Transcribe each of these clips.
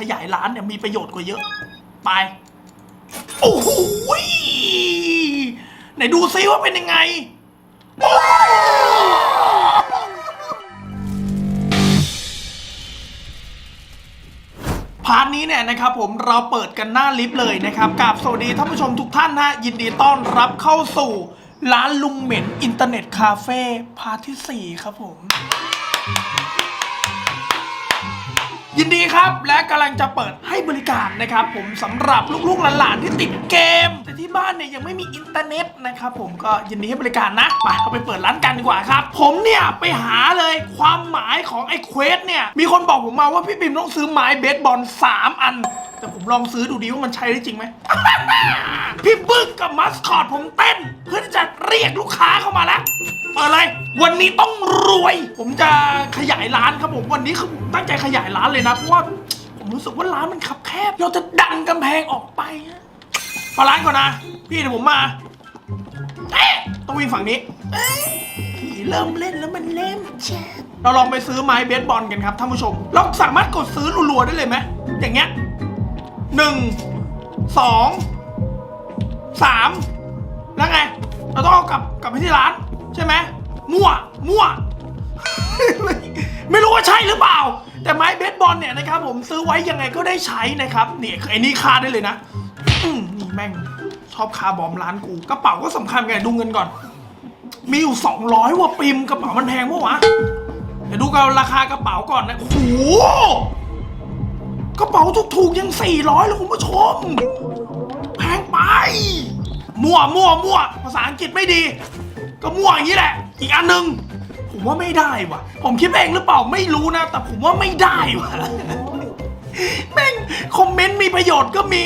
ขยายร้านเนี่ยมีประโยชน์กว่าเยอะ ไป โอ้โหไหนดูซิว่าเป็นยังไงพาร์ทนี้เนี่ยนะครับผมเราเปิดกันหน้าลิฟต์เลยนะครับกับสวัสดีท่านผู้ชมทุกท่านนะยินดีต้อนรับเข้าสู่ร้านลุงเหม็นอินเทอร์เน็ตคาเฟ่พาร์ทที่ 4 ครับผม ยินดีครับและกำลังจะเปิดให้บริการนะครับ ผมสำหรับลูกๆหลานๆที่ติดเกม แต่ที่บ้านเนี่ยยังไม่มีอินเทอร์เน็ตนะครับผมก็ยินดีให้บริการนะไปเราไปเปิดร้านกันดีกว่าครับ ผมเนี่ยไปหาเลยความหมายของไอ้เควสเนี่ยมีคนบอกผมมาว่าพี่ปิมต้องซื้อไม้เบสบอล3 อัน แต่ผมลองซื้อดูดีว่ามันใช้ได้จริงไหม พี่ วันนี้ต้องรวย ผมจะขยายร้านครับผม วันนี้คือผมตั้งใจขยายร้านเลยนะ เพราะว่าผมรู้สึกว่าร้านมันคับแคบ เราจะดันกำแพงออกไปอะพอร้านก่อนนะ พี่เดี๋ยวผมมาเอ๊ะต้องวิ่งฝั่งนี้เอ้ยเริ่มเล่นแล้วมันเล่นแชทเราลองไปซื้อไม้เบสบอลกันครับท่านผู้ชม เราสามารถกดซื้อรัวๆได้เลยไหมอย่างเงี้ยหนึ่งสองสามแล้วไง เราต้องเอากลับกลับไปที่ร้าน ใช่ไหม มั่ว มั่ว ไม่ไม่รู้ว่าใช่หรือเปล่า แต่ไม้เบสบอลเนี่ยนะครับผมซื้อไว้ยังไงก็ได้ใช้นะครับนี่คือไอ้นี่คาได้เลยนะอืมนี่แม่งชอบคาบอมร้านกูกระเป๋าก็สำคัญไงดูเงินก่อน มีอยู่สองร้อยว่าปิมกระเป๋ามันแพงปะวะเดี๋ยวดูกันราคากระเป๋าก่อนนะโอ้โหกระเป๋าถูกๆยังสี่ร้อยเลยคุณผู้ชม แพงไป มั่วมั่วมั่วภาษาอังกฤษไม่ดี ก็มั่วอย่างนี้แหละ อีกอันหนึ่งผมว่าไม่ได้ว่ะ ผมคิดเองหรือเปล่าไม่รู้นะ แต่ผมว่าไม่ได้ว่ะแม่งคอมเมนต์มีประโยชน์ก็มี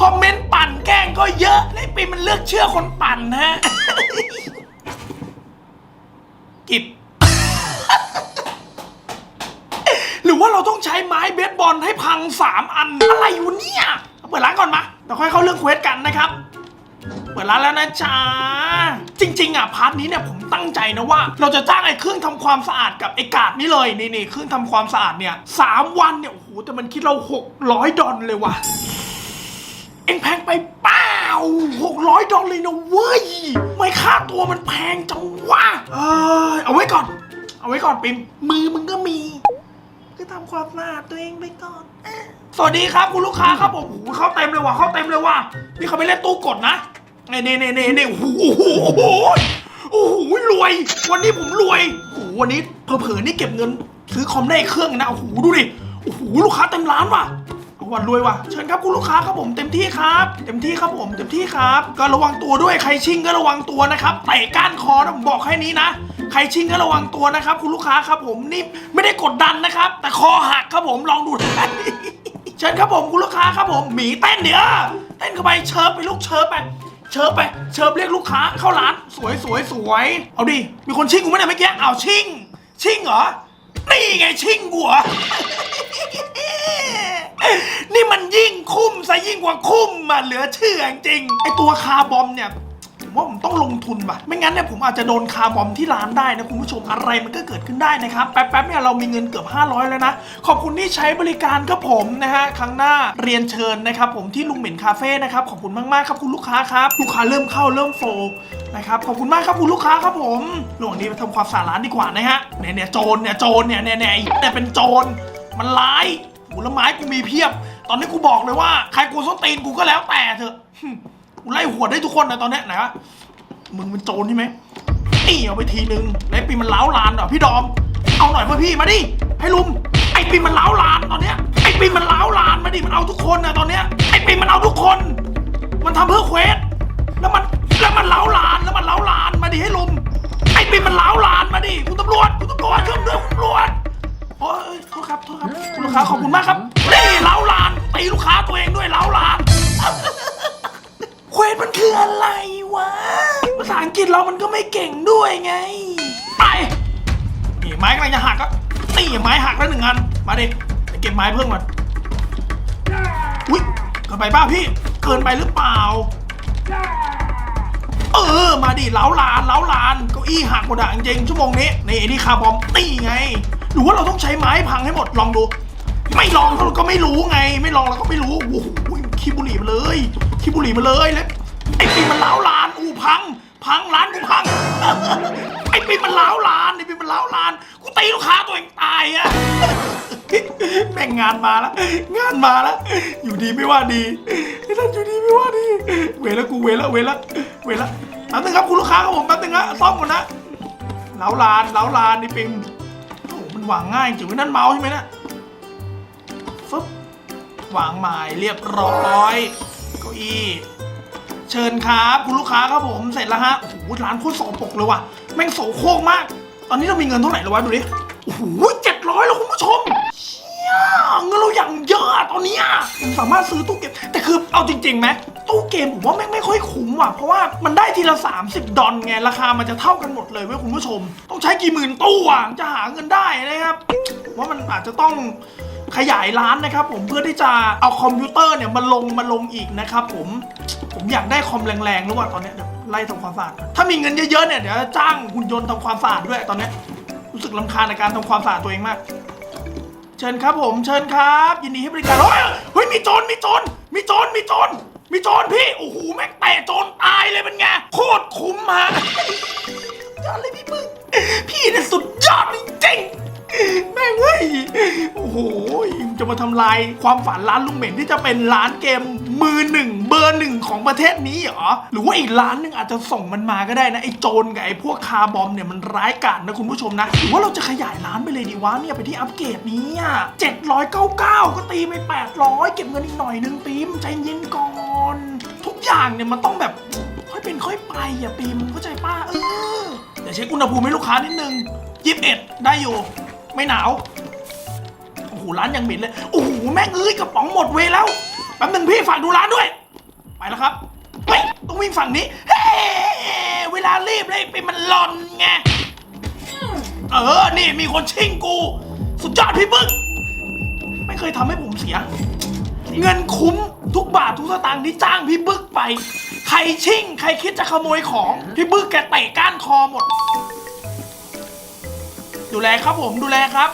คอมเมนต์ปั่นแกล้งก็เยอะและปีมันเลือกเชื่อคนปั่นนะฮะกิบหรือว่าเราต้องใช้ไม้เบสบอลให้พังสามอันอะไรอยู่เนี่ยเอาเปิดร้านก่อนมาเดี๋ยวค่อยเข้าเรื่องเควสกันนะครับ เปิดร้านแล้วนะจ๊ะ จริง ๆ อะ พาร์ทนี้เนี่ยผมตั้งใจนะว่า เราจะจ้างไอ้เครื่องทำความสะอาดกับไอ้กาดนี่เลยนี่นี่เครื่องทำความสะอาดเนี่ยสามวันเนี่ยโอ้โหแต่มันคิดเราหกร้อยดอลเลยว่ะเอ็งแพงไปเปล่าหกร้อยดอลเลยนะเว้ยไม่ค่าตัวมันแพงจังวะเออเอาไว้ก่อน เอาไว้ก่อนปิมมือมึงก็มี ก็ทำความสะอาดตัวเองไปก่อน สวัสดีครับคุณลูกค้าครับผมโอ้โหเข้าเต็มเลยว่ะเข้าเต็มเลยว่ะนี่เขาไม่เล่นตู้กดนะเน่เน่เน่เน่เน่โอ้โหโอ้โหโอ้โหรวย วันนี้ผมรวยโอ้โหวันนี้เผลอๆนี่เก็บเงิน ซื้อคอมได้เครื่องนะโอ้โหดูดิโอ้โหลูกค้าเต็มร้านว่ะ อวันรวยว่ะเชิญครับคุณลูกค้าครับผมเต็มที่ครับ เต็มที่ครับผมเต็มที่ครับ ก็ระวังตัวด้วยใครชิ่งก็ระวังตัวนะครับเตะก้านคอนะผมบอกแค่นี้นะ ใครชิ่งก็ระวังตัวนะครับ คุณลูกค้าครับผมนี่ไม่ได้กดดันนะครับ แต่คอหักครับผมลองดูเชิญครับผมคุณลูกค้าครับผมหมีเต้นเดี๋ยวเต้นเข้าไปเชิญไปลูกเชิญไปเชิญไปเชิญเรียกลูกค้าเข้าร้าน สวยสวยสวยเอาดิมีคนชิ่งกูไหมเนี่ยเมื่อกี้เอาชิ่งชิ่งเหรอ นี่ไงชิ่งหัว นี่มันยิ่งคุ้มซะยิ่งกว่าคุ้มอะเหลือเชื่อจริง ไอตัวคาร์บอมเนี่ย ว่าผมต้องลงทุนว่ะ ไม่งั้นเนี่ยผมอาจจะโดนคาร์บอมที่ร้านได้นะคุณผู้ชมอะไรมันก็เกิดขึ้นได้นะครับ แป๊บๆเนี่ยเรามีเงินเกือบ 500 แล้วนะ ขอบคุณที่ใช้บริการครับผมนะฮะครั้งหน้าเรียนเชิญนะครับผมที่ลุงเหม็นคาเฟ่นะครับขอบคุณมากๆครับคุณลูกค้าครับลูกค้าเริ่มเข้าเริ่มโฟนะครับขอบคุณมากครับคุณลูกค้าครับผมระหว่างนี้ไปทำความสะอาดร้านดีกว่านะฮะเนี่ยเนี่ยโจรเนี่ยโจรเนี่ยเนี่ยเนี่ยไอ้เนี่เป็นโจรมันร้ายผลไม้กูมีเพียบ ตอนนี้กูบอกเลยว่าใครกูส้นตีนกูก็แล้วแต่เถอะ กูไล่หัวได้ทุกคนนะตอนเนี้ยไหนวะมึงเป็นโจรใช่ไหมนี่เอาไปทีนึงไอ้ปีมันเล้าลานเหรอพี่ดอม เอาหน่อยเพื่อพี่มาดิให้ลุมไอ้ปีมันเล้าลานตอนเนี้ยไอ้ปีมันเล้าลานมาดิมันเอาทุกคนนะตอนเนี้ยไอ้ปีมันเอาทุกคน มันทำเพื่อเควสแล้วมันแล้วมันเล้าลานแล้วมันเล้าลานมาดิให้ลุมไอ้ปีมันเล้าลานมาดิคุณตำรวจคุณตำรวจช่วยด้วยคุณตำรวจโอ้ยโทษครับโทษครับคุณลูกค้าขอบคุณมากครับนี่เล้าลานตีลูกค้าตัวเองด้วยเล้าลาน เควสมันคืออะไรวะ ภาษาอังกฤษเรามันก็ไม่เก่งด้วยไง ไปนี่ไม้กำลังจะหักก็ตีไม้หักแล้วหนึ่งอัน มาดิไปเก็บไม้เพิ่มก่อนอุ้ยเกินไปป้าพี่ เกินไปหรือเปล่า เออ มาดิเล้าลานเล้าลานเก้าอี้หักหมดอะจริงชั่วโมงนี้นี่ไอ้นี่คาร์บอมตีไง หรือว่าเราต้องใช้ไม้พังให้หมดลองดู ไม่ลองเราก็ไม่รู้หลีมี้บุหรี่มาเลยขี่บุหรี่มาเลยไอ้ปีมันล้าวลานอูพัง พังร้านกูพัง ไอ้ปีมันล้าวลานไอ้ปีมันล้าวลานกูตีลูกค้าตัวเองตายอะแม่งงานมาแล้วงานมาแล้วอยู่ดีไม่ว่าดีไอ้ท่านอยู่ดีไม่ว่าดี เวแล้วกูเวแล้วเวแล้วเวแล้วแป๊บนึงครับคุณลูกค้าครับผมแป๊บนึงนะซ่อมก่อนนะเล้าลานเล้าลานนี่ปิมโอ้โหมันวางง่ายจริงๆนั่นเมาใช่ไหมเนี่ย วางหมายเรียบร้อยเก้าอี้เชิญครับคุณลูกค้าครับผมเสร็จแล้วฮะโอ้โหร้านโคตรสกปรกเลยว่ะแม่งโสโครกมาก ตอนนี้เรามีเงินเท่าไหร่แล้ววะดูดิโอ้โหเจ็ดร้อยแล้วคุณผู้ชมเชี่ยเงินเราอย่างเยอะตอนนี้ผมสามารถซื้อตู้เกมแต่คือเอาจริงๆไหมตู้เกมผมว่าแม่งไม่ค่อยคุ้มว่ะเพราะว่ามันได้ทีละ 30 ดอลไงราคามันจะเท่ากันหมดเลยเว้ยคุณผู้ชม ต้องใช้กี่หมื่นตู้อะจะหาเงินได้นะครับว่ามันอาจจะต้อง ขยายร้านนะครับผมเพื่อที่จะเอาคอมพิวเตอร์เนี่ยมาลงมาลงอีกนะครับผมผมอยากได้คอมแรงๆรู้ว่าตอนเนี้ยเดี๋ยวไล่ทำความสะอาดถ้ามีเงินเยอะๆเนี่ยเดี๋ยวจ้างหุ่นยนต์ทำความสะอาดด้วยตอนเนี้ยรู้สึกลำคาญในการทำความสะอาดตัวเองมาก เชิญครับผมเชิญครับ ยินดีให้บริการเฮ้ยเฮ้ยมีโจรมีโจรมีโจรมีโจรมีโจรพี่โอ้โหแม่งเตะโจรตายเลยเป็นไงโคตรคุ้มฮะยอดเลยพี่มึงพี่เนี่ยสุดยอดจริงๆ แม่งเฮ้ยโอ้โหจะมาทำลายความฝันร้านลุงเหม็นที่จะเป็นร้านเกมมือหนึ่งเบอร์หนึ่งของประเทศนี้เหรอ หรือว่าอีกร้านหนึ่งอาจจะส่งมันมาก็ได้นะ ไอ้โจรกับไอ้พวกคาร์บอมเนี่ยมันร้ายกาจนะคุณผู้ชมนะ หรือว่าเราจะขยายร้านไปเลยดีวะเนี่ยไปที่อัปเกรดนี้อะ799 ก็ตีไป 800 เก็บเงินอีกหน่อยนึงปีมใจเย็นก่อน ทุกอย่างเนี่ยมันต้องแบบค่อยเป็นค่อยไปอย่าปีมเข้าใจป้าเออเดี๋ยวเช็คอุณหภูมิให้ลูกค้านิดนึงยี่สิบเอ็ดได้อยู่ ไม่หนาว โอ้โหร้านยังหม็นเลย โอ้โหแม่งเอ้ยกระป๋องหมดเวแล้ว แป๊บนึงพี่ฝากดูร้านด้วย ไปแล้วครับเฮ้ยต้องวิ่งฝั่งนี้ เฮ้เวลารีบเลยเป็นมันหลอนไง เออ นี่มีคนชิงกู สุดยอดพี่บึ้งไม่เคยทำให้ผมเสีย เงินคุ้มทุกบาททุกสตางค์ที่จ้างพี่บึกไป ใครชิ่ง ใครคิดจะขโมยของ พี่บึกแกเตะก้านคอหมด ดูแลครับผมดูแลครับ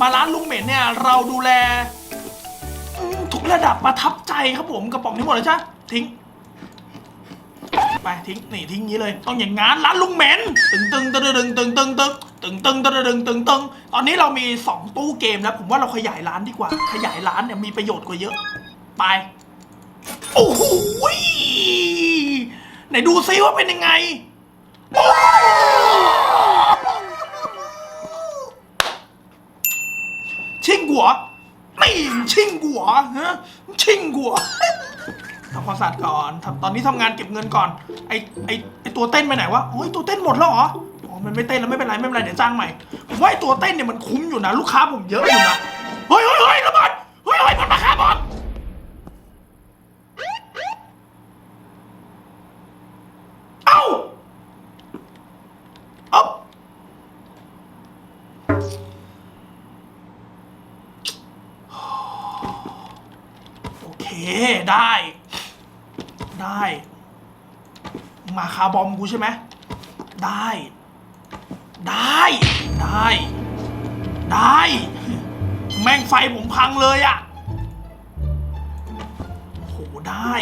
มาร้านลุงเหม็นเนี่ยเราดูแลอืมทุกระดับประทับใจครับผมกระป๋องนี้หมดเลยจ้ะทิ้ง ไปทิ้งนี่ทิ้งอย่างนี้เลย ต้องอย่างงั้นร้านลุงเหม็นตึงตึงตึงตึงตึงตึงตึงตึงตึงตึงตึงตึงตึงตอนนี้เรามีสองตู้เกมแล้วผมว่าเราขยายร้านดีกว่า ขยายร้านเนี่ยมีประโยชน์กว่าเยอะ ไป โอ้โหยไหนดูซิว่าเป็นยังไง โอ้ ชิงกัวไม่ชิงกัวฮะชิงกัวทำความสะอาดก่อนทำตอนนี้ทำงานเก็บเงินก่อน ไอไอไอตัวเต้นไปไหนวะโอ้ยตัวเต้นหมดแล้วเหรออ๋อมันไม่เต้นแล้วไม่เป็นไรไม่เป็นไรเดี๋ยวจ้างใหม่ผมว่าไอตัวเต้นเนี่ยมันคุ้มอยู่นะลูกค้าผมเยอะอยู่นะเฮ้ยเฮ้ยเฮ้ยระเบิดเฮ้ยเฮ้ยมันมาฆ่าบอลเอ้า เอ้า โอเคได้ ได้ มาคาร์บอมกูใช่ไหมได้ ได้ ได้ ได้ แม่งไฟผมพังเลยอะโอ้โหได้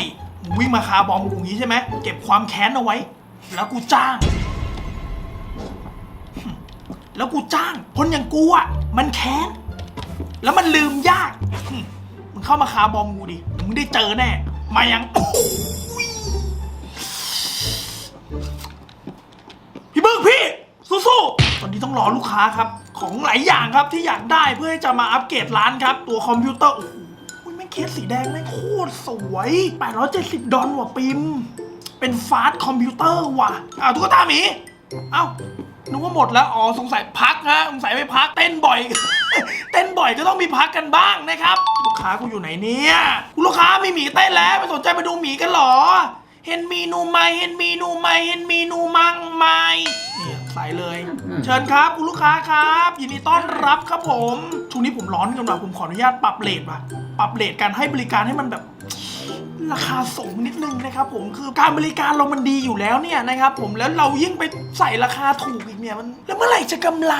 มึงวิ่งมาคาร์บอมกูอย่างนี้ใช่ไหมเก็บความแค้นเอาไว้ แล้วกูจ้าง แล้วกูจ้าง คนอย่างกูอะมันแค้น แล้วมันลืมยาก มึงเข้ามาคาร์บอมกูดิมึงได้เจอแน่ มายังโอ้ ต้องรอลูกค้าครับ ของหลายอย่างครับที่อยากได้เพื่อให้จะมาอัปเกรดร้านครับ ตัวคอมพิวเตอร์โอ้โหแม่งเคสสีแดงแม่งโคตรสวย 870 ดอลว่ะปิม เป็นฟาสต์คอมพิวเตอร์ว่ะอ้าวตุ๊กตาหมี เอ้านึกว่าหมดแล้ว อ๋อ สงสัยพักฮะสงสัยไม่พัก เต้นบ่อย เต้นบ่อยก็ต้องมีพักกันบ้างนะครับ ลูกค้ากูอยู่ไหนเนี่ย ลูกค้าไมีหมีเต้นแล้วไม่สนใจมาดูหมีกันหรอ เห็นเมีนูไหมเห็นเมีนูไหมเห็นเมีนูมั่งไหมนี่ใส่เลย เชิญครับคุณลูกค้าครับยินดีต้อนรับครับผมช่วงนี้ผมร้อนกันหน่อยผมขออนุญาตปรับเลทว่ะปรับเลทการให้บริการให้มันแบบราคาสูงนิดนึงนะครับผมคือการบริการเรามันดีอยู่แล้วเนี่ยนะครับผมแล้วเรายิ่งไปใส่ราคาถูกอีกเนี่ยมัน แล้วเมื่อไหร่จะกำไร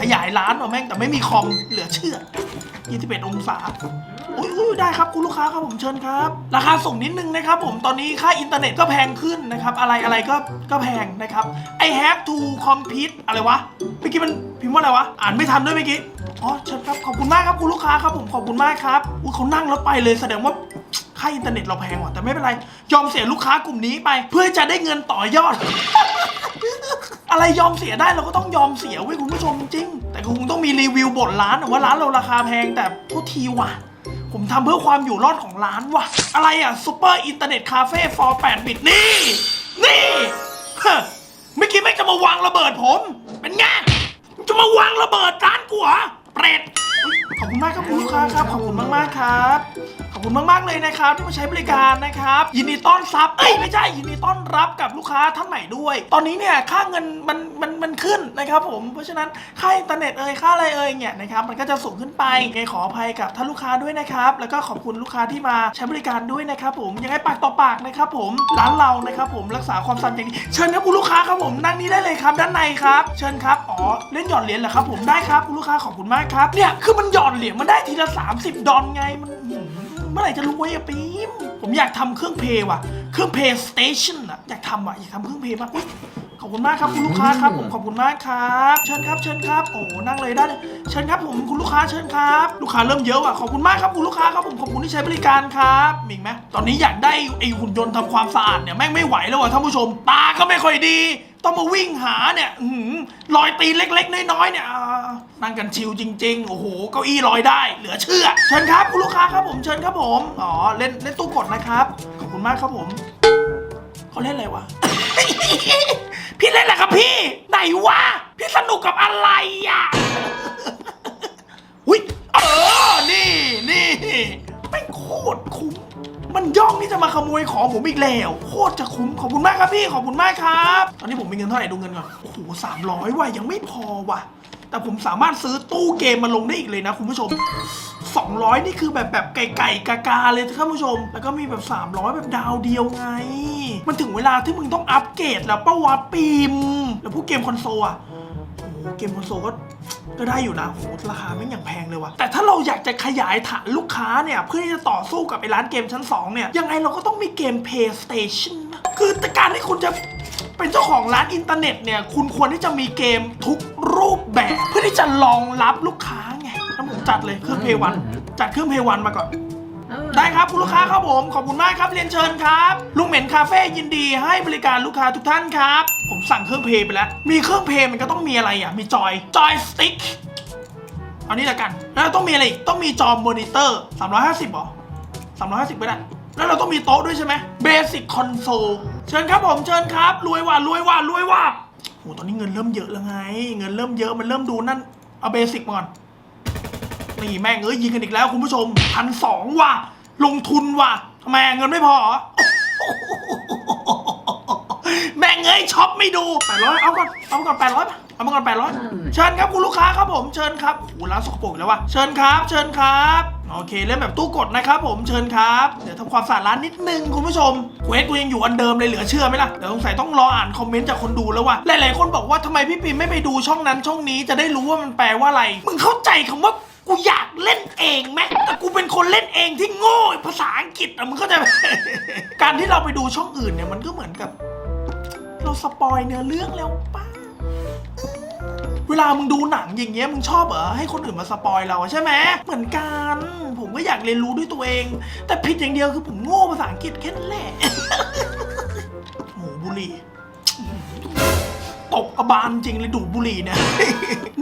ขยายร้านเหรอแม่งแต่ไม่มีคอมเหลือเชื่อ21องศา อุ้ยได้ครับคุณลูกค้าครับผมเชิญครับ ราคาส่งนิดนึงนะครับผมตอนนี้ค่าอินเทอร์เน็ตก็แพงขึ้นนะครับอะไรอะไรก็ก็แพงนะครับ I have to compete อะไรวะเมื่อกี้มันพิมพ์ว่าอะไรวะอ่านไม่ทันด้วยเมื่อกี้อ๋อเชิญครับขอบคุณมากครับคุณลูกค้าครับผมขอบคุณมากครับอุ้ยเขานั่งแล้วไปเลยแสดงว่าค่าอินเทอร์เน็ตเราแพงว่ะแต่ไม่เป็นไรยอมเสียลูกค้ากลุ่มนี้ไป เพื่อจะได้เงินต่อยอด อะไรยอมเสียได้เราก็ต้องยอมเสียเว้ยคุณผู้ชมจริง แต่คงต้องมีรีวิวบ่นร้านว่าร้านเราราคาแพงแต่โทษทีว่ะ ผมทำเพื่อความอยู่รอดของร้านว่ะ อะไรอะซูเปอร์อินเทอร์เน็ตคาเฟ่ for 8บิตนี่ นี่เฮ้อเมื่อกี้ไม่งจะมาวางระเบิดผม เป็นไงมึงจะมาวางระเบิดร้านกูเหรอเปรตขอบคุณมากครับคุณลูกค้าครับ ขอบคุณมากๆครับ คุณมากๆเลยนะครับที่มาใช้บริการนะครับยินดีต้อนรับเอ้ยไม่ใช่ยินดีต้อนรับกับลูกค้าท่านใหม่ด้วย ตอนนี้เนี่ยค่าเงินมันมันมันขึ้นนะครับผมเพราะฉะนั้นค่าอินเทอร์เน็ตเอ่ยค่าอะไรเอ่ยเนี่ยนะครับมันก็จะสูงขึ้นไปยังไงขออภัยกับท่านลูกค้าด้วยนะครับแล้วก็ขอบคุณลูกค้าที่มาใช้บริการด้วยนะครับผมยังไงปากต่อปากนะครับผมร้านเรานะครับผมรักษาความสะอาดอย่างดีเชิญครับคุณลูกค้าครับผมนั่งนี้ได้เลยครับ ด้านในครับ เชิญครับอ๋อเล่นหยอดเหรียญเหรอครับผมได้ครับคุณลูกค้าขอบคุณมากครับเนี่ยคือมันหยอดเหรียญมันได้ทีละ 30 ดอลไงมัน เมื่อไหร่จะรู้วะไอ้ปีมผมอยากทำเครื่องเพลย์ว่ะ เครื่องเพลย์สเตชันอะอยากทำว่ะอยากทำเครื่องเพลย์มากอุ๊ยขอบคุณมากครับคุณลูกค้าครับผมขอบคุณมากครับเชิญครับเชิญครับ โอ้นั่งเลยได้เลยเชิญครับผมคุณลูกค้าเชิญครับ ลูกค้าเริ่มเยอะว่ะขอบคุณมากครับคุณลูกค้าครับผมขอบคุณที่ใช้บริการครับมีอีกไหมตอนนี้อยากได้ไอ้หุ่นยนต์ทำความสะอาดเนี่ยแม่งไม่ไหวแล้วว่ะท่านผู้ชม ตาก็ไม่ค่อยดี ต้องมาวิ่งหาเนี่ยอื้อหือรอยตีนเล็ก ๆ น้อยๆเนี่ยอ่านั่งกันชิลจริง ๆ โอ้โหเก้าอี้ลอยได้ เหลือเชื่อ เชิญครับคุณลูกค้าครับผมเชิญครับผมอ๋อเล่นเล่นตู้กดนะครับขอบคุณมากครับผมเขาเล่นอะไรวะ พี่เล่นอะไรครับพี่ ไหนวะพี่สนุกกับอะไรอะ อุ้ยเออ นี่นี่ไม่งโคตรคุ้ม มันย่องที่จะมาขโมยของผมอีกแล้ว โคตรจะคุ้มขอบคุณมากครับพี่ขอบคุณมากครับ ตอนนี้ผมมีเงินเท่าไหร่ดูเงินก่อนโอ้โหสามร้อยว่ะยังไม่พอว่ะ แต่ผมสามารถซื้อตู้เกมมาลงได้อีกเลยนะคุณผู้ชม 200 นี่คือแบบแบบไก่ไก่กากาเลยท่านผู้ชม แล้วก็มีแบบ 300 แบบดาวเดียวไง มันถึงเวลาที่มึงต้องอัปเกรดแล้วป้าวะปีมแล้วพวกเกมคอนโซลอะโอ้โหเกมคอนโซลก็ ก็ได้อยู่นะโหราคาไม่อย่างแพงเลยว่ะ แต่ถ้าเราอยากจะขยายฐานลูกค้าเนี่ย เพื่อที่จะต่อสู้กับไอ้ร้านเกมชั้น 2 เนี่ย ยังไงเราก็ต้องมีเกม PlayStation นะคือแต่การที่คุณจะเป็นเจ้าของร้านอินเทอร์เน็ตเนี่ย คุณควรที่จะมีเกมทุกรูปแบบ เพื่อที่จะรองรับลูกค้าไงแล้วผมจัดเลยเครื่องเพย์วันจัดเครื่องเพย์วันมาก่อน ได้ครับคุณลูกค้าครับผมขอบคุณมากครับเรียนเชิญครับ ลุงเหม็นคาเฟ่ยินดีให้บริการลูกค้าทุกท่านครับ ผมสั่งเครื่องเพย์ไปแล้ว มีเครื่องเพย์มันก็ต้องมีอะไรอะ มีจอย จอยสติ๊กเอานี้ละกัน แล้วต้องมีอะไรอีกต้องมีจอมอนิเตอร์350หรอ350ก็ได้แล้วเราต้องมีโต๊ะด้วยใช่ไหมเบสิกคอนโซลเชิญครับผมเชิญครับ รวยว่ะรวยว่ะรวยว่ะโหตอนนี้เงินเริ่มเยอะแล้วไง เงินเริ่มเยอะมันเริ่มดูนั่นเอาเบสิกมาก่อนนี่แม่งเอ้ยยิงกันอีกแล้วคุณผู้ชมพันสองว่ะ ลงทุนว่ะทำไมเงินไม่พอเหรอแม่งเอ้ยช็อปไม่ดูแปดร้อยเอาก่อนเอามาก่อนแปดร้อยเอามาก่อนแปดร้อยเชิญครับคุณลูกค้าครับผมเชิญครับโอ้โหร้านสกปรกอีกแล้ววะเชิญครับ เชิญครับโอเคเล่นแบบตู้กดนะครับผมเชิญครับเดี๋ยวทำความสะอาดร้านนิดนึงคุณผู้ชมเควสกูยังอยู่อันเดิมเลยเหลือเชื่อไหมล่ะเดี๋ยวสงสัยต้องรออ่านคอมเมนต์จากคนดูแล้วว่ะหลายๆคนบอกว่าทำไมพี่ปีไม่ไปดูช่องนั้นช่องนี้จะได้รู้ว่ามันแปลว่าอะไรมึงเข้าใจคำว่า กูอยากเล่นเองไหมแต่กูเป็นคนเล่นเองที่โง่ภาษาอังกฤษอะมึงเข้าใจไหม การที่เราไปดูช่องอื่นเนี่ยมันก็เหมือนกับ เราสปอยเนื้อเรื่องแล้วป้า เวลามึงดูหนังอย่างเงี้ยมึงชอบเหรอให้คนอื่นมาสปอยเราอะใช่ไหมเหมือนกัน ผมก็อยากเรียนรู้ด้วยตัวเอง แต่ผิดอย่างเดียวคือผมโง่ภาษาอังกฤษแค่นั้นแหละ โหบุหรี ตบอบานจริงเลยดูดบุหรี่เนี่ย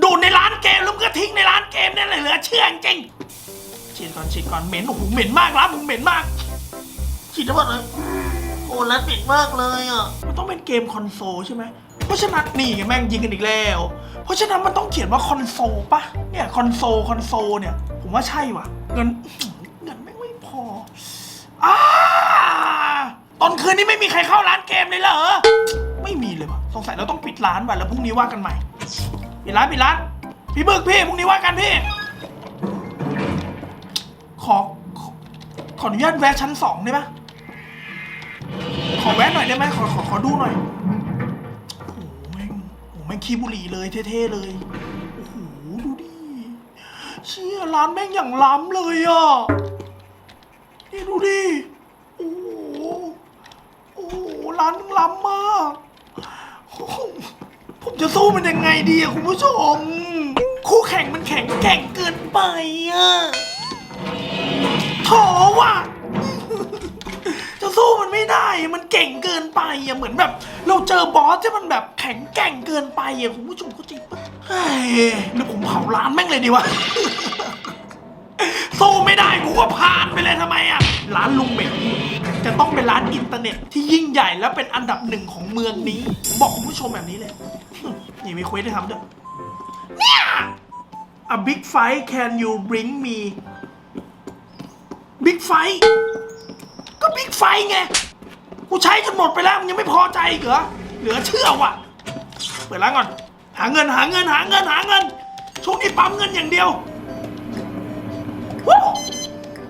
ดูดในร้านเกมแล้วมึงก็ทิ้งในร้านเกมเนี่ยเลยเหลือเชื่อจริงฉีดก่อนฉีดก่อนเหม็นโอ้โหเหม็นมากร้านมึงเหม็นมากฉีดทั้งหมดเลยโอ้ร้านเหม็นมากเลยอะมันต้องเป็นเกมคอนโซลใช่ไหมเพราะฉะนั้นนี่ไงแม่งยิงกันอีกแล้ว เพราะฉะนั้นมันต้องเขียนว่าคอนโซลปะเนี่ยคอนโซลคอนโซลเนี่ย ผมว่าใช่ว่ะเงินเงินไม่งไม่พออ่าตอนคืนนี้ไม่มีใครเข้าร้านเกมเลยเหรอ ไม่มีเลยวะสงสัยเราต้องปิดร้านว่ะแล้วพรุ่งนี้ว่ากันใหม่ปิดร้านปิดร้านพี่เบิกพี่พรุ่งนี้ว่ากันพี่ขอขอขออนุญาตแวะชั้นสองได้ไหมขอแวะหน่อยได้ไหมขอขอขอดูหน่อยโอ้โหแม่งโอ้โหแม่งขี้บุหรี่เลยเท่ๆเลยโอ้โหดูดิเชี่ยร้านแม่งอย่างล้ำเลยอะนี่ดูดิโอ้โหโอ้หร้านมึงล้ำมาก จะสู้มันยังไงดีอะคุณผู้ชม คู่แข่งมันแข็งแกร่งเกินไปอะท้อว่ะ จะสู้มันไม่ได้มันเก่งเกินไปอะเหมือนแบบ เราเจอบอสที่มันแบบแข็งแกร่งเกินไปอะคุณผู้ชมเข้าใจปะเฮ้ยหรือผมเผาร้านแม่งเลยดีวะสู้ไม่ได้กูก็ผ่านไปเลยทำไมอะร้านลุงเหม็งจะต้องเป็นร้านอินเทอร์เน็ตที่ยิ่งใหญ่และเป็นอันดับหนึ่งของเมืองนี้ บอกคุณผู้ชมแบบนี้เลย นี่มีเควสให้ทำด้วย เนี่ย A big fight can you bring me big fight ก็ big fight ไง กูใช้จนหมดไปแล้วมึงยังไม่พอใจอีกเหรอ เหลือเชื่อว่ะ เปิดร้านก่อน หาเงินหาเงินหาเงินหาเงิน ช่วงนี้ปั๊มเงินอย่างเดียว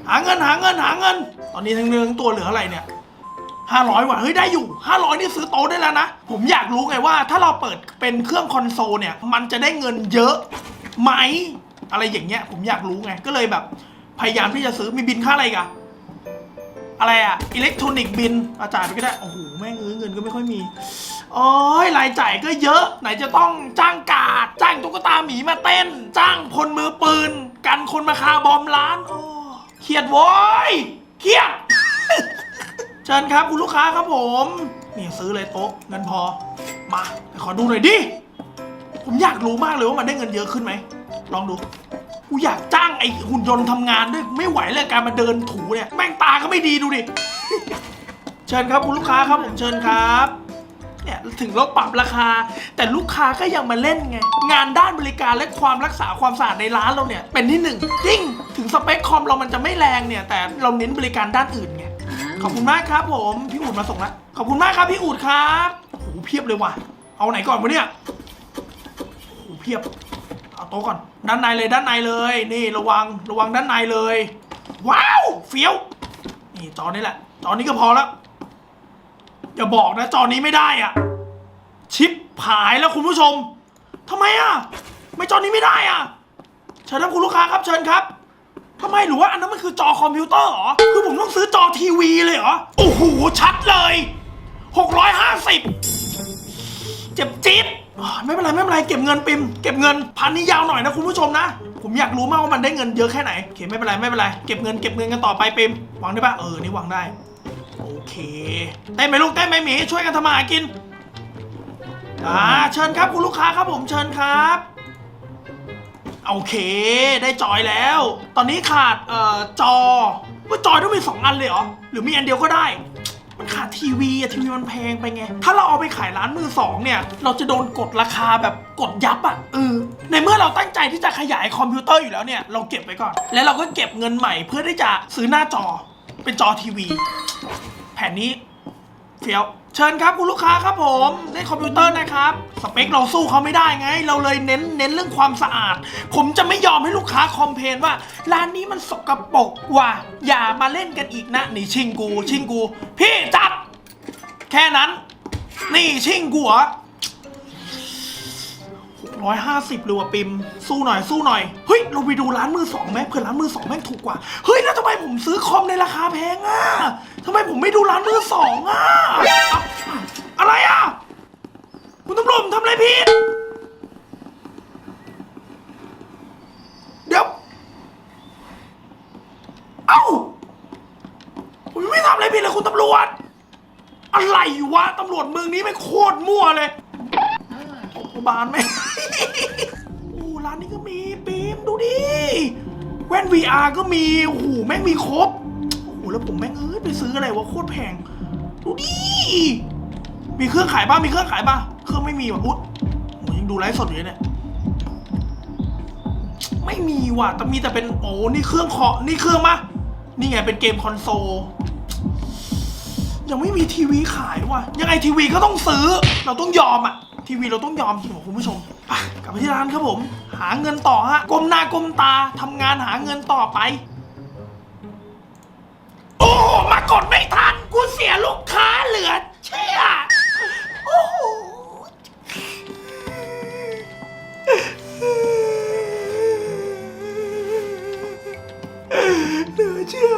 หาเงินหาเงินหาเงิน ตอนนี้ทั้งเนื้อทั้งตัวเหลืออะไรเนี่ย ห้าร้อยว่ะเฮ้ยได้อยู่ห้าร้อยนี่ซื้อโต๊ะได้แล้วนะ ผมอยากรู้ไงว่า ถ้าเราเปิดเป็นเครื่องคอนโซลเนี่ย มันจะได้เงินเยอะไหม อะไรอย่างเงี้ย ผมอยากรู้ไง ก็เลยแบบ พยายามที่จะซื้อ มีบินค่าอะไรอีกันอะไรอะอิเล็กทรอนิกส์บินอาจ่ายไปก็ได้ โอ้โห แม่งเออเงินก็ไม่ค่อยมี โอ้ยรายจ่ายก็เยอะ ไหนจะต้องจ้างกาด จ้างตุ๊กตาหมีมาเต้น จ้างพลมือปืน กันคนมาคาบอมร้าน โอ้เครียดโว้ยเครียด เชิญครับคุณลูกค้าครับผมนี่ซื้อเลยโต๊ะเงินพอ มาขอดูหน่อยดิ ผมอยากรู้มากเลยว่ามันได้เงินเยอะขึ้นไหม ลองดู กูอยากจ้างไอ้หุ่นยนต์ทำงานด้วยไม่ไหวเลยการมาเดินถูเนี่ย แม่งตาก็ไม่ดีดูดิ เชิญครับคุณลูกค้าครับผมเชิญครับเนี่ยถึงเราปรับราคา แต่ลูกค้าก็ยังมาเล่นไง งานด้านบริการและความรักษาความสะอาดในร้านเราเนี่ย เป็นที่หนึ่งจริง ถึงสเปคคอมเรามันจะไม่แรงเนี่ย แต่เราเน้นบริการด้านอื่นไง ขอบคุณมากครับผมพี่อูดมาส่งแล้วขอบคุณมากครับพี่อูดครับโอ้โหเพียบเลยว่ะ เอาไหนก่อนวะเนี่ยโอ้โหเพียบเอาโต๊ะก่อน ด้านในเลยด้านในเลย นี่ระวังระวังด้านในเลย ว้าวเฟี้ยวนี่จอนี้แหละจอนี้ก็พอแล้วอย่าบอกนะจอนี้ไม่ได้อะ ชิปหายแล้วคุณผู้ชมทำไมอะ ไม่จอนี้ไม่ได้อะเชิญครับคุณลูกค้าครับเชิญครับ ทำไมหรือว่าอันนั้นมันคือจอคอมพิวเตอร์เหรอ คือผมต้องซื้อจอทีวีเลยเหรอ โอ้โห ชัดเลย 650 เจ็บจี๊ดอ่าไม่เป็นไรไม่เป็นไรเก็บเงินปิม เก็บเงินพันนี้ยาวหน่อยนะคุณผู้ชมนะ ผมอยากรู้มากว่ามันได้เงินเยอะแค่ไหนโอเคไม่เป็นไรไม่เป็นไรเก็บเงินเก็บเงินกันต่อไปปิมวางได้ปะเออนี่วางได้ โอเคเต้นไหมลูกเต้นไหมหมีช่วยกันทำมาหากิน อ่าเชิญครับคุณลูกค้าครับผมเชิญครับ โอเค ได้จอยแล้ว ตอนนี้ขาดเอ่อจอว่าจอยต้องมีสองอันเลยเหรอ หรือมีอันเดียวก็ได้ มันขาดทีวีอะทีวีมันแพงไปไง ถ้าเราเอาไปขายร้านมือสองเนี่ย เราจะโดนกดราคาแบบกดยับอะเออ ในเมื่อเราตั้งใจที่จะขยายคอมพิวเตอร์อยู่แล้วเนี่ย เราเก็บไว้ก่อน แล้วเราก็เก็บเงินใหม่เพื่อที่จะซื้อหน้าจอ เป็นจอทีวี แผนนี้เฟี้ยว เชิญครับคุณลูกค้าครับผมได้คอมพิวเตอร์นะครับสเปคเราสู้เขาไม่ได้ไง เราเลยเน้นเน้นเรื่องความสะอาด ผมจะไม่ยอมให้ลูกค้าคอมเพลนว่าร้านนี้มันสกปรกว่ะอย่ามาเล่นกันอีกนะนี่ชิงกู ชิงกู พี่จัด แค่นั้น นี่ชิงกูเหรอ ร้อยห้าสิบเลยว่ะปิม สู้หน่อยสู้หน่อยเฮ้ยเราไปดูร้านมือสองไหมเผื่อร้านมือสองแม่งถูกกว่าเฮ้ยแล้วทำไมผมซื้อคอมในราคาแพงอะทำไมผมไม่ดูร้านมือสองอะอะอะไรอะคุณตำรวจผมทำอะไรผิดเดี๋ยวเอ้าผมไม่ทำอะไรผิดเลยคุณตำรวจ อะไรวะตำรวจเมืองนี้ไม่งโคตรมั่วเลย บานไหม โอ้ร้านนี้ก็มีปีมดูดิ แว่น VR ก็มีโอ้โหแม่งมีครบ โอ้โหแล้วผมแม่งเอ้ยไปซื้ออะไรวะโคตรแพง ดูดิ มีเครื่องขายบ้างมีเครื่องขายบ้างเครื่องไม่มีว่ะอุ๊ยโหยังดูไลฟ์สดอยู่เลยเนี่ย ไม่มีว่ะแต่มีแต่เป็นโอ้นี่เครื่องเคาะนี่เครื่องมะนี่ไงเป็นเกมคอนโซล ยังไม่มีทีวีขายว่ะ ยังไงทีวีก็ต้องซื้อ เราต้องยอมอะทีวีเราต้องยอมจริงๆคุณผู้ชม ลับไปที่ร้านครับผม หาเงินต่อฮะก้มหน้าก้มตาทำงานหาเงินต่อไป โอ้โหมากดไม่ทัน กูเสียลูกค้าเหลือเชื่อโอ้โหเหลือเชื่อ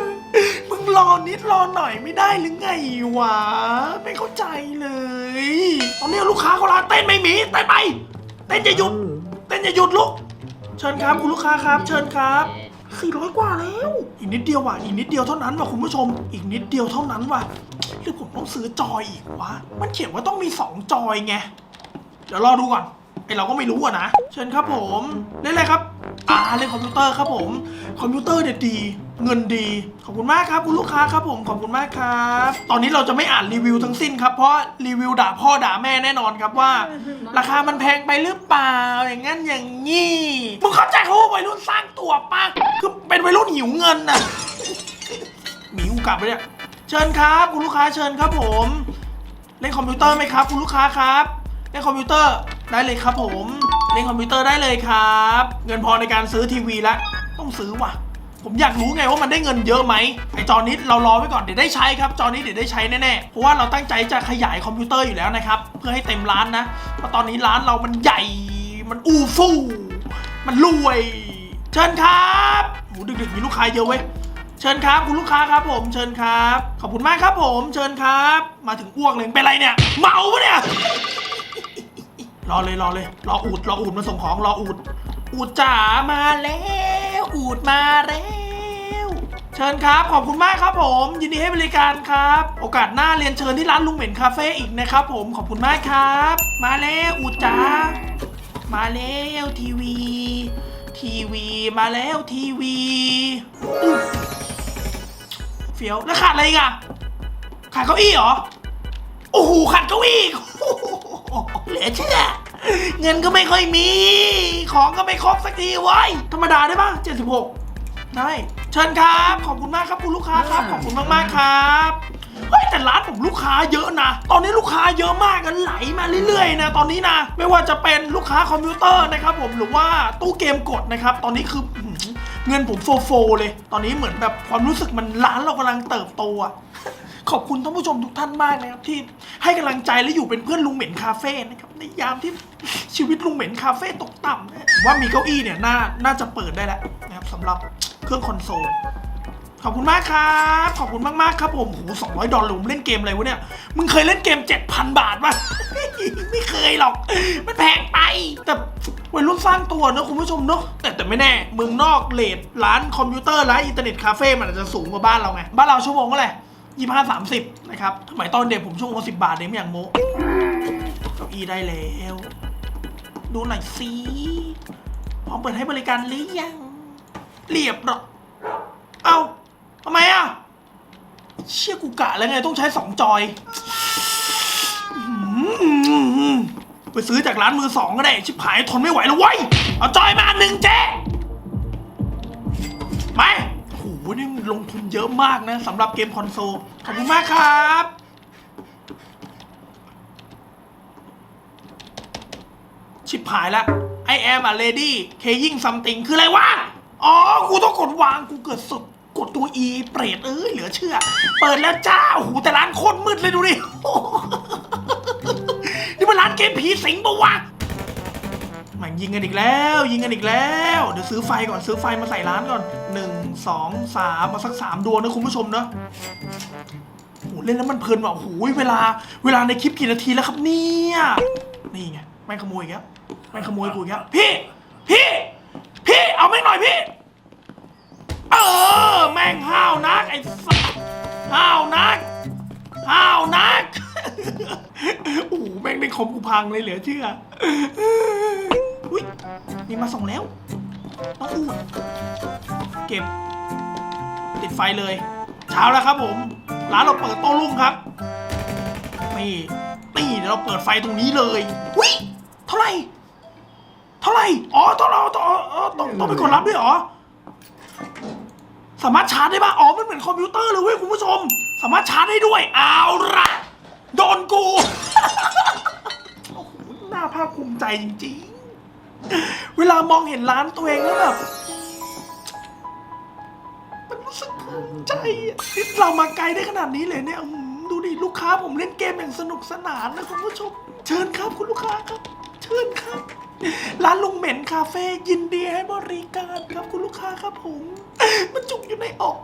มึงรอนิดรอหน่อยไม่ได้หรือไงวะ ไม่เข้าใจเลย ตอนนี้ลูกค้าเขาร้านเต้นไม่มีเต้นไป ต้นอย่าหยุดเต้นอย่าหยุดลูกเชิญครับคุณลูกค้าครับ เชิญครับ400กว่าแล้ว อีกนิดเดียวว่ะอีกนิดเดียวเท่านั้นว่ะคุณผู้ชม อีกนิดเดียวเท่านั้นว่ะหรือผมต้องซื้อจอยอีกวะมันเขียนว่าต้องมี2จอยไงเดี๋ยวรอดูก่อนไอเราก็ไม่รู้อะนะ เชิญครับผมเล่นอะไรครับอ่าเล่นคอมพิวเตอร์ครับผม คอมพิวเตอร์เนี่ยดี เงินดี ขอบคุณมากครับคุณลูกค้าครับผมขอบคุณมากครับ ตอนนี้เราจะไม่อ่านรีวิวทั้งสิ้นครับ เพราะรีวิวด่าพ่อด่าแม่แน่นอนครับว่า ราคามันแพงไปหรือเปล่าอย่างงั้นอย่างงี้มึงเข้าใจเขาว่าวัยรุ่นสร้างตัวปะคือเป็นวัยรุ่นหิวเงินน่ะหนีกูกลับไปเนี่ยเชิญครับ คุณลูกค้าเชิญครับผมเล่นคอมพิวเตอร์ไหมครับ คุณลูกค้าครับเล่นคอมพิวเตอร์ได้เลยครับผมเล่นคอมพิวเตอร์ได้เลยครับ เงินพอในการซื้อทีวีแล้วต้องซื้อว่ะ ผมอยากรู้ไงว่ามันได้เงินเยอะไหมไอจอนี้เรารอไว้ก่อนเดี๋ยวได้ใช้ครับจอนี้เดี๋ยวได้ใช้แน่ๆเพราะว่าเราตั้งใจจะขยายคอมพิวเตอร์อยู่แล้วนะครับเพื่อให้เต็มร้านนะเพราะตอนนี้ร้านเรามันใหญ่ มันอู้ฟู่มันรวย เชิญครับโหดึกๆมีลูกค้าเยอะเว้ยเชิญครับคุณลูกค้าครับผมเชิญครับ ขอบคุณมากครับผม เชิญครับ มาถึงอ้วกเลยเป็นไรเนี่ย เมาปะเนี่ยรอเลยรอเลย รออูดรออูดมาส่งของรออูดอูดจ๋ามาแล้ว อูดมาแล้วเชิญครับขอบคุณมากครับผม ยินดีให้บริการครับ โอกาสหน้าเรียนเชิญที่ร้านลุงเหม็นคาเฟ่อีกนะครับผมขอบคุณมากครับ มาแล้วอูดจ๋ามาแล้วทีวี ทีวีมาแล้วทีวีเฟี้ยวแล้วขาดอะไรอีกอะขาดเก้าอี้เหรอโอ้โหขาดเก้าอี้เหลือเชื่อ เงินก็ไม่ค่อยมี ของก็ไม่ครบสักทีเว้ยธรรมดาได้ปะ76 ได้ เชิญครับ ขอบคุณมากครับคุณลูกค้าครับ ขอบคุณมากๆครับเฮ้ยแต่ร้านผมลูกค้าเยอะนะ ตอนนี้ลูกค้าเยอะมากกันไหลมาเรื่อยๆนะตอนนี้นะ ไม่ว่าจะเป็นลูกค้าคอมพิวเตอร์นะครับผมหรือว่าตู้เกมกดนะครับ ตอนนี้คืออื้อหือเงินผมโฟโฟเลย ตอนนี้เหมือนแบบความรู้สึกมันร้านเรากำลังเติบโตอะ ขอบคุณท่านผู้ชมทุกท่านมากนะครับที่ให้กำลังใจและอยู่เป็นเพื่อนลุงเหม็นคาเฟ่นะครับในยามที่ชีวิตลุงเหม็นคาเฟ่ตกต่ำนะว่ามีเก้าอี้เนี่ยน่าน่าจะเปิดได้แล้วนะครับสำหรับเครื่องคอนโซลขอบคุณมากครับ ขอบคุณมาก ๆ ครับผมโหสองร้อยดอลลาร์ผมเล่นเกมอะไรวะเนี่ย มึงเคยเล่นเกม 7,000 บาทป่ะ ไม่เคยหรอก มันแพงไป แต่วัยรุ่นสร้างตัวเนอะคุณผู้ชมเนอะแต่แต่ไม่แน่ เมืองนอกเลทร้านคอมพิวเตอร์ร้านอินเทอร์เน็ตคาเฟ่มันอาจจะสูงกว่าบ้านเราไง บ้านเราชั่วโมงก็แหละ ยี่ห้าสามสิบนะครับสมัยตอนเด็กผมช่วงโมสิบบาทเองไม่อย่างโมเก้าอี้ได้แล้ว ดูหน่อยสิพร้อมเปิดให้บริการหรือยัง เรียบร้อยเอ้าทำไมอะ เชี่ยกูกะแล้วไงต้องใช้สองจอยไปซื้อจากร้านมือสองก็ได้ ชิบหายทนไม่ไหวแล้วเว้ย เอาจอยมาอันหนึ่งเจ๊ไม่ โหนี่ลงทุนเยอะมากนะสำหรับเกมคอนโซล ขอบคุณมากครับ ชิบหายละ I am a lady kaying something คืออะไรวะ อ๋อ กูต้องกดวาง กูเกิดสุด กดตัว E เปรตเอ้ยเหลือเชื่อ เปิดแล้วจ้าโอ้โหแต่ร้านโคตรมืดเลยดูดินี่มันร้านเกมผีสิงปะวะ มันยิงกันอีกแล้ว ยิงกันอีกแล้ว เดี๋ยวซื้อไฟก่อนซื้อไฟมาใส่ร้านก่อนหนึ่งสองสามมาสักสามดวงนะคุณผู้ชมเนอะโอ้เล่นแล้วมันเพลินว่ะโอ้โหเวลา เวลาในคลิปกี่นาทีแล้วครับเนี่ยนี่ไงแม่งขโมยอีกแล้วแม่งขโมยกูอีกแล้วพี่ พี่ พี่เอาแม่งหน่อยพี่ เออ แม่งห้าวนักไอ้สัสห้าวนักห้าวนักโอ้โหแม่งในคอมกูพังเลยเหลือเชื่อ อุ้ยมีมาส่งแล้วต้องอูดเก็บ ติดไฟเลย เช้าแล้วครับผม ร้านเราเปิดโต้รุ่งครับนี่นี่เดี๋ยวเราเปิดไฟตรงนี้เลยอุ้ยเท่าไหร่เท่าไหร่อ๋อต้องเราต้องต้องต้องไปกดรับด้วยเหรอสามารถชาร์จได้ป่ะอ๋อมันเหมือนคอมพิวเตอร์เลยเว้ยคุณผู้ชม สามารถชาร์จได้ด้วยเอาละโดนกูโอ้โหน่าภาคภูมิใจจริงๆ เวลามองเห็นร้านตัวเองแล้วแบบมันรู้สึกภูมิใจอะที่เรามาไกลได้ขนาดนี้เลยเนี่ยอื้อหือดูดิลูกค้าผมเล่นเกมอย่างสนุกสนานนะคุณผู้ชม เชิญครับคุณลูกค้าครับ เชิญครับ ร้านลุงเหม็นคาเฟ่ยินดีให้บริการครับคุณลูกค้าครับผม มันจุกอยู่ในอก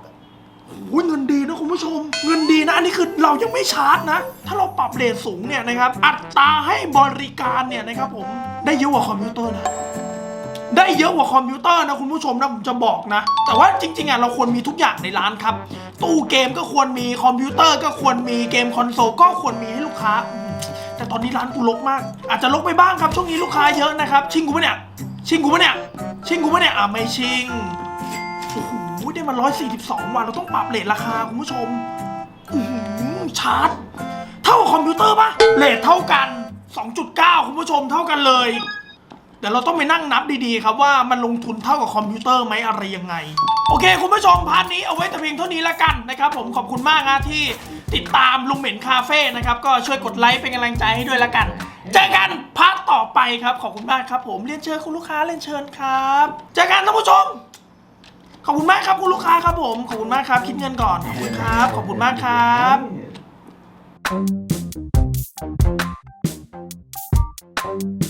โอ้ยเงินดีนะคุณผู้ชม เงินดีนะอันนี้คือเรายังไม่ชาร์จนะ ถ้าเราปรับเรทสูงเนี่ยนะครับ อัตราให้บริการเนี่ยนะครับผม ได้เยอะกว่าคอมพิวเตอร์นะ ได้เยอะกว่าคอมพิวเตอร์นะคุณผู้ชมนะผมจะบอกนะ แต่ว่าจริงๆอะเราควรมีทุกอย่างในร้านครับ ตู้เกมก็ควรมีคอมพิวเตอร์ก็ควรมีเกมคอนโซลก็ควรมีให้ลูกค้า แต่ตอนนี้ร้านกูรกมาก อาจจะรกไปบ้างครับ ช่วงนี้ลูกค้าเยอะนะครับ ชิงกูปะเนี่ย ชิงกูปะเนี่ย ชิงกูปะเนี่ยอะไม่ชิงโอ้โหได้มา 142 วันเราต้องปรับเรทราคาคุณผู้ชมอื้อหือชาร์จ เท่ากับคอมพิวเตอร์ปะเรทเท่ากัน 2.9 คุณผู้ชมเท่ากันเลย เดี๋ยวเราต้องไปนั่งนับดีๆ ครับว่ามันลงทุนเท่ากับคอมพิวเตอร์ไหมอะไรยังไง โอเค คุณผู้ชมพาร์ทนี้เอาไว้แต่เพียงเท่านี้ละกันนะครับผมขอบคุณมากนะที่ติดตามลุงเหม็นคาเฟ่นะครับ ก็ช่วยกดไลค์เป็นกำลังใจให้ด้วยละกัน เจอกันพาร์ทต่อไปครับ ขอบคุณมากครับผมเรียนเชิญคุณลูกค้าเรียนเชิญครับเจอกันท่านผู้ชม ขอบคุณมากครับคุณลูกค้าครับผมขอบคุณมากครับคิดเงินก่อนขอบคุณครับ ขอบคุณมากครับ Thank you. you